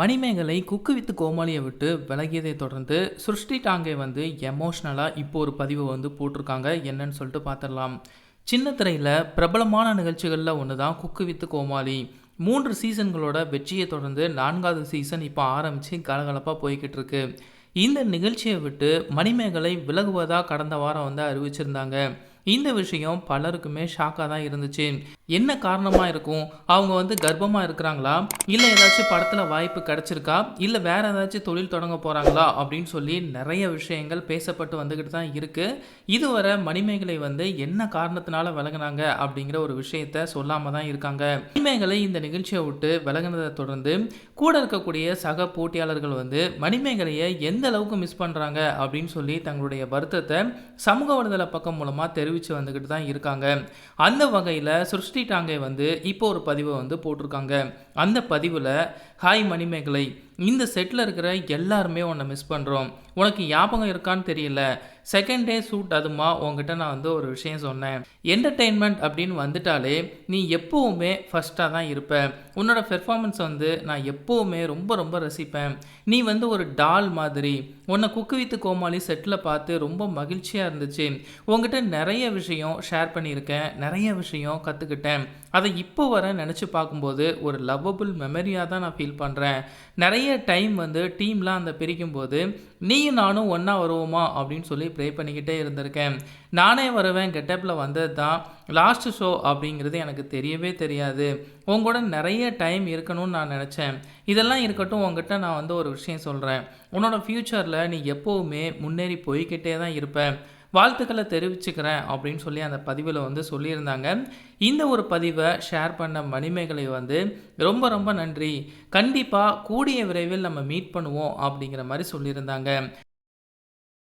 மணிமேகலை குக்கு with கோமாளியை விட்டு விலகியதை தொடர்ந்து சுருஷ்டி டாங்கே வந்து எமோஷ்னலாக இப்போ ஒரு பதிவை வந்து போட்டிருக்காங்க. என்னன்னு சொல்லிட்டு பார்த்துடலாம் சின்ன திரையில் பிரபலமான நிகழ்ச்சிகளில் ஒன்று தான் குக்கு வித்து கோமாளி. மூன்று சீசன்களோட வெற்றியை தொடர்ந்து நான்காவது சீசன் இப்போ ஆரம்பித்து கலகலப்பாக போய்கிட்டு இருக்கு. இந்த நிகழ்ச்சியை விட்டு மணிமேகலை விலகுவதாக கடந்த வாரம் வந்து அறிவிச்சிருந்தாங்க. இந்த விஷயம் பலருக்குமே ஷாக்காக தான் இருந்துச்சு. என்ன காரணமாக இருக்கும்? அவங்க வந்து கர்ப்பமாக இருக்கிறாங்களா? இல்லை ஏதாச்சும் படத்தில் வாய்ப்பு கிடச்சிருக்கா? இல்லை வேறு ஏதாச்சும் தொழில் தொடங்க போகிறாங்களா அப்படின்னு சொல்லி நிறைய விஷயங்கள் பேசப்பட்டு வந்துக்கிட்டு தான் இருக்குது இதுவரை மணிமேகலை வந்து என்ன காரணத்தினால விலகினாங்க அப்படிங்கிற ஒரு விஷயத்த சொல்லாமல் தான் இருக்காங்க. மணிமேகலை இந்த நிகழ்ச்சியை விட்டு விலகினதை தொடர்ந்து கூட இருக்கக்கூடிய சக போட்டியாளர்கள் வந்து மணிமேகலையை எந்த அளவுக்கு மிஸ் பண்ணுறாங்க அப்படின்னு சொல்லி தங்களுடைய வருத்தத்தை சமூக வலைதள பக்கம் மூலமாக தெரிவித்து வந்துக்கிட்டு தான் இருக்காங்க. அந்த வகையில் சிருஷ்டி டாங்கை வந்து இப்போ ஒரு பதிவை வந்து போட்டிருக்காங்க. அந்த பதிவில் ஹாய் மணிமேகலை இந்த செட்டில் இருக்கிற எல்லாருமே உன்னை மிஸ் பண்ணுறோம் உனக்கு ஞாபகம் இருக்கான்னு தெரியல. செகண்ட் டே ஷூட் அதுமா உங்ககிட்ட நான் வந்து ஒரு விஷயம் சொன்னேன். என்டர்டெயின்மெண்ட் அப்படின்னு வந்துட்டாலே நீ எப்போவுமே ஃபஸ்ட்டாக தான் இருப்ப. உன்னோட பெர்ஃபார்மன்ஸ் வந்து நான் எப்போவுமே ரொம்ப ரொம்ப ரசிப்பேன். நீ வந்து ஒரு டால் மாதிரி. உன்னை குக்கு வித்து கோமாளி செட்டில் பார்த்து ரொம்ப மகிழ்ச்சியாக இருந்துச்சு. உங்ககிட்ட நிறைய விஷயம் ஷேர் பண்ணியிருக்கேன். நிறைய விஷயம் கற்றுக்கிட்டேன் அதை இப்போ வர நினச்சி பார்க்கும்போது ஒரு லவ்வபிள் மெமரியாக தான் நான் ஃபீல் பண்ணுறேன் நிறைய டைம் வந்து டீம்லாம் அந்த பிரிக்கும்போது நீயும் நானும் ஒன்றா வருவோமா? அப்படின்னு சொல்லி ப்ரே பண்ணிக்கிட்டே இருந்திருக்கேன். நானே வருவேன் கெட்டப்பில் வந்தது தான் லாஸ்ட் ஷோ அப்படிங்கிறது எனக்கு தெரியவே தெரியாது. உங்களோட நிறைய டைம் இருக்கணும்னு நான் நினச்சேன். இதெல்லாம் இருக்கட்டும் உங்ககிட்ட நான் வந்து ஒரு விஷயம் சொல்கிறேன் உன்னோட ஃப்யூச்சரில் நீ எப்போவுமே முன்னேறி போய்கிட்டே தான் இருப்பேன் வாழ்த்துக்களை தெரிவிச்சுக்கிறேன் அப்படின்னு சொல்லி அந்த பதிவில் வந்து சொல்லியிருந்தாங்க. இந்த ஒரு பதிவை ஷேர் பண்ண மணிமேகலை வந்து ரொம்ப ரொம்ப நன்றி. கண்டிப்பாக கூடிய விரைவில் நம்ம மீட் பண்ணுவோம் அப்படிங்கிற மாதிரி சொல்லியிருந்தாங்க.